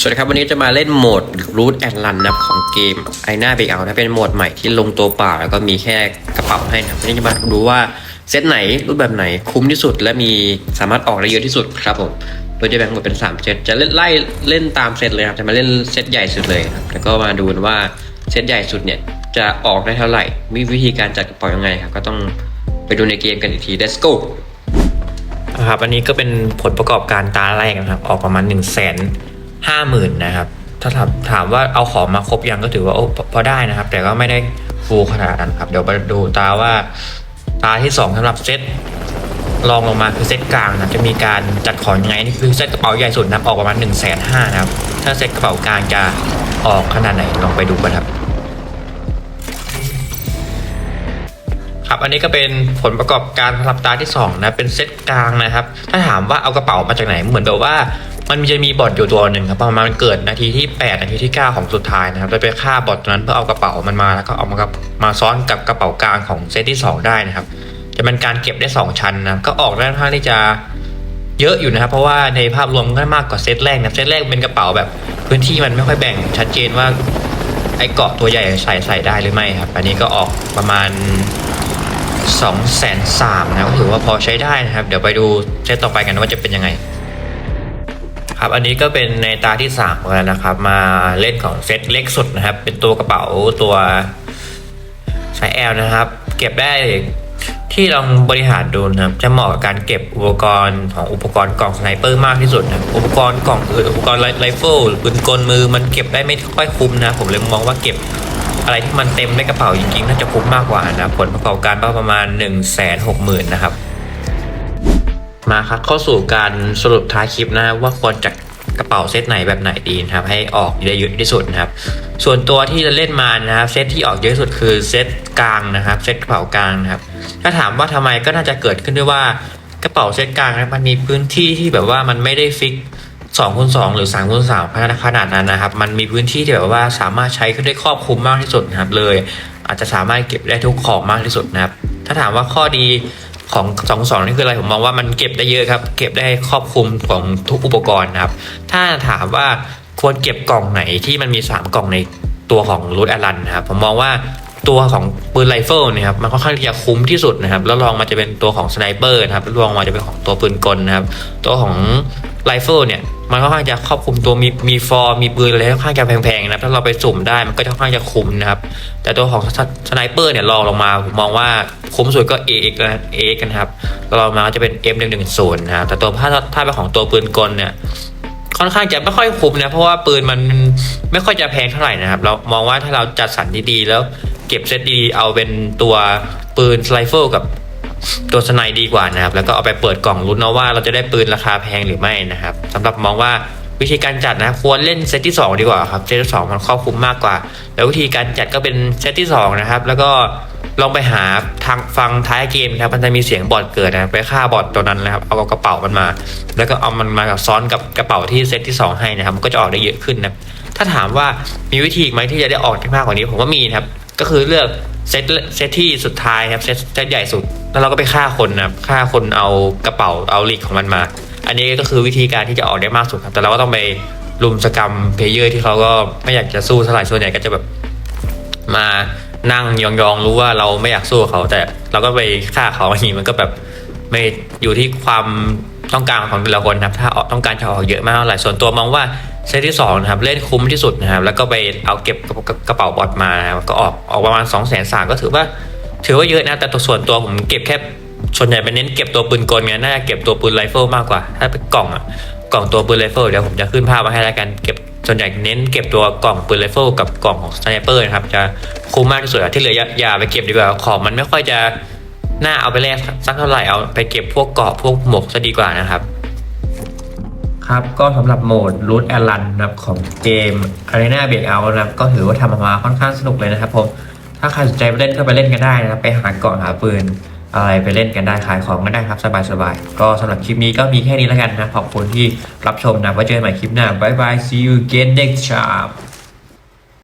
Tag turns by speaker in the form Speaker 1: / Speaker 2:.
Speaker 1: สวัสดีครับ วันนี้จะมาเล่นโหมด Root and Run นะของเกมไอหน้าเบรกเอานะเป็นโหมดใหม่ที่ลงตัวเปล่าแล้วก็มีแค่กระเป๋าให้นะวันนี้จะมาดูว่าเซตไหนรูปแบบไหนคุ้มที่สุดและมีสามารถออกได้เยอะที่สุดครับผมโดยจะแบ่งหมดเป็น 3 เซตจะเล่นไล่เล่นตามเซตเลยครับจะมาเล่นเซตใหญ่สุดเลยครับแล้วก็มาดูว่าเซตใหญ่สุดเนี่ยจะออกได้เท่าไหร่ มีวิธีการจัดกระเป๋ายังไงครับก็ต้องไปดูในเกมกันอีกที let's go
Speaker 2: นะครับอันนี้ก็เป็นผลประกอบการตาแรกนะครับ ออกประมาณ1นึ่งแสน ห้าหมื่นนะครับ ถ้าถามถามว่าเอาของมาครบยังก็ถือว่าโอ้พอได้นะครับ แต่ก็ไม่ได้ฟูขนาดนั้นครับ เดี๋ยวมาดูตาว่า ตาที่2สำหรับเซตลองลงมาคือเซตกลางนะจะมีการจัดของยังไงนี่คือเซตกระเป๋าใหญ่สุดนะออกประมาณ1นึ่งแสนห้านะครับ ถ้าเซตกระเป๋ากลางจะออกขนาดไหนลองไปดูกันครับ ครับอันนี้ก็เป็นผลประกอบการสำหรับตาที่2นะเป็นเซตกลางนะครับ ถ้าถามว่าเอากระเป๋ามาจากไหนเหมือนแบบว่ามันจะมีบอทอยู่ตัวหนึ่งครับประมาณเกิดนาทีที่ 8 นาทีที่ 9 ของสุดท้ายนะครับจะไปฆ่าบอทตัวนั้นเพื่อเอากระเป๋ามันมาแล้วก็เอามากับมาซ้อนกับกระเป๋ากลางของเซตที่ 2 ได้นะครับ จะเป็นการเก็บได้ 2 ชั้นนะก็ออกได้ค่อนข้างที่จะเยอะอยู่นะครับ เพราะว่าในภาพรวมก็มากกว่าเซตแรกนะเซตแรกเป็นกระเป๋าแบบพื้นที่มันไม่ค่อยแบ่งชัดเจนว่าไอ้เกาะตัวใหญ่ใส่ใส่ได้หรือไม่ครับ อันนี้ก็ออกประมาณ 2องแสนสามนะก็ถือว่าพอใช้ได้นะครับ เดี๋ยวไปดูเซตต่อไปกันว่าจะเป็นยังไง ครับอันนี้ก็เป็นในตาที่3แล้วนะครับ มาเล่นของเซตเล็กสุดนะครับ เป็นตัวกระเป๋าตัวสายแอลนะครับ เก็บได้ที่ลองบริหารดูนะครับ จะเหมาะกับการเก็บอุปกรณ์ของอุปกรณ์กล่องสไนเปอร์มากที่สุดนะอุปกรณ์กล่องอื่นอุปกรณ์ไรเฟิลปืนกลมือมันเก็บได้ไม่ค่อยคุ้มนะ ผมเลยมองว่าเก็บ อะไรที่มันเต็มในกระเป๋าจริงๆน่าจะคุ้มมากกว่านะผลประกอบการประมาณ 1 6 0 0 0 0นะครับ มาครับเข้าสู่การสรุปท้ายคลิปนะว่าควรจะกระเป๋าเซตไหนแบบไหนดีนะครับ ให้ออกได้เยอะที่สุดนะครับ ส่วนตัวที่จะเล่นมานะครับเซตที่ออกเยอะที่สุดคือเซตกลางนะครับเซตกระเป๋ากลางนะครับ ถ้าถามว่าทำไมก็น่าจะเกิดขึ้นด้วยว่ากระเป๋าเซตกลางนะมันมีพื้นที่ที่แบบว่ามันไม่ได้ฟิก 2คูณ2หรือ3คูณ3ขนาดนั้นนะครับ มันมีพื้นที่ที่แบบว่าสามารถใช้ได้ครอบคลุมมากที่สุดนะครับเลย อาจจะสามารถเก็บได้ทุกของมากที่สุดนะครับ ถ้าถามว่าข้อดีของ2องสองนี่คืออะไรผมมองว่ามันเก็บได้เยอะครับ เก็บได้ครอบคลุมของทุกอุปกรณ์นะครับ ถ้าถามว่าควรเก็บกล่องไหนที่มันมี 3 กล่องในตัวของรูทแอลันนะครับผมมองว่าตัวของปืนไรเฟิลเนี่ยครับมันค่อนข้างที่จะคุ้มที่สุดนะครับ แล้วรองมาจะเป็นตัวของสไนเปอร์นะครับแล้วรองมาจะเป็นของตัวปืนกลนะครับ ตัวของ ไรเฟิลเนี่ยมันค่อนข้างจะครอบคลุมตัวมีมีฟอร์มีปืนอะไรค่อนข้างจะแพงๆนะครับถ้าเราไปสุ่มได้มันก็จะค่อนข้างจะคุ้มนะครับ แต่ตัวของสไนเปอร์เนี่ยรองลงมาผมมองว่าคุ้มสุดก็ AX นะ AX กันครับแล้วรองมาก็จะเป็น M110 นะครับแต่ตัวถ้าถ้าเป็นของตัวปืนกลเนี่ยค่อนข้างจะไม่ค่อยคุ้มนะเพราะว่าปืนมันไม่ค่อยจะแพงเท่าไหร่นะครับ เรามองว่าถ้าเราจัดสรรดีๆแล้วเก็บเซตดีๆเอาเป็นตัวปืนไรเฟิลกับ ตัวสไนดีกว่านะครับ แล้วก็เอาไปเปิดกล่องลุ้นเอาว่าเราจะได้ปืนราคาแพงหรือไม่นะครับสำหรับมองว่าวิธีการจัดนะควรเล่นเซตที่ 2 ดีกว่าครับเซตที่สองมันครอบคลุมมากกว่า แล้ววิธีการจัดก็เป็นเซตที่ 2 นะครับ แล้วก็ลองไปหาทางฟังท้ายเกมครับมันจะมีเสียงบอทเกิดนะไปฆ่าบอทตัวนั้นนะครับเอากระเป๋ามันมา แล้วก็เอามันมากับซ้อนกับกระเป๋าที่เซตที่ 2 ให้นะครับมันก็จะออกได้เยอะขึ้นนะถ้าถามว่ามีวิธีอีกไหมที่จะได้ออกได้มากกว่านี้ผมว่ามีนะครับ ก็คือเลือกเซตเซตที่สุดท้ายครับเซตเซตใหญ่สุด แล้วเราก็ไปฆ่าคนนะครับฆ่าคนเอากระเป๋าเอาลิกของมันมา อันนี้ก็คือวิธีการที่จะออกได้มากสุดครับ แต่เราก็ต้องไปลุมสกรรมเพลเยอร์ที่เขาก็ไม่อยากจะสู้เท่าไหร่ส่วนใหญ่ก็จะแบบมานั่งยองๆรู้ว่าเราไม่อยากสู้เขา แต่เราก็ไปฆ่าเขาอย่างนี้มันก็แบบ ไม่อยู่ที่ความต้องการของแต่ละคนครับ ถ้าออกต้องการจะออกเยอะมากเท่าไหร่ส่วนตัวมองว่าเซตที่สองนะครับเล่นคุ้มที่สุดนะครับ แล้วก็ไปเอาเก็บกระเป๋าบอดมาก็ออกออกประมาณ2องแสนสามก็ถือว่า ถือว่าเยอะนะแต่ตัวส่วนตัวผมเก็บแค่ส่วนใหญ่เป็นเน้นเก็บตัวปืนกลไงน่าจะเก็บตัวปืนไรเฟิลมากกว่า ถ้าเป็นกล่องอะกล่องตัวปืนไรเฟิลเดี๋ยวผมจะขึ้นภาพมาให้แล้วกันเก็บส่วนใหญ่เน้นเก็บตัวกล่องปืนไรเฟิลกับกล่องของสไนเปอร์นะครับจะคุ้มมากที่สุดที่เหลืออย่าไปเก็บดีกว่าของมันไม่ค่อยจะ น่าเอาไปแลกสักเท่าไหร่เอาไปเก็บพวกเกาะพวกหมวกซะดีกว่านะครับ ครับก็สำหรับโหมด Root and Run นะครับของเกม Arena Breakout นะครับก็ถือว่าทำออกมาค่อนข้างสนุกเลยนะครับผมถ้าใครสนใจไปเล่นก็ไปเล่นกันได้นะครับไปหาเกาะหาปืนอะไรไปเล่นกันได้ขายของกันได้ครับสบายๆ ก็สำหรับคลิปนี้ก็มีแค่นี้แล้วกันนะ ขอบคุณที่รับชมนะไว้เจอกันใหม่คลิปหน้าบายบาย see you again next time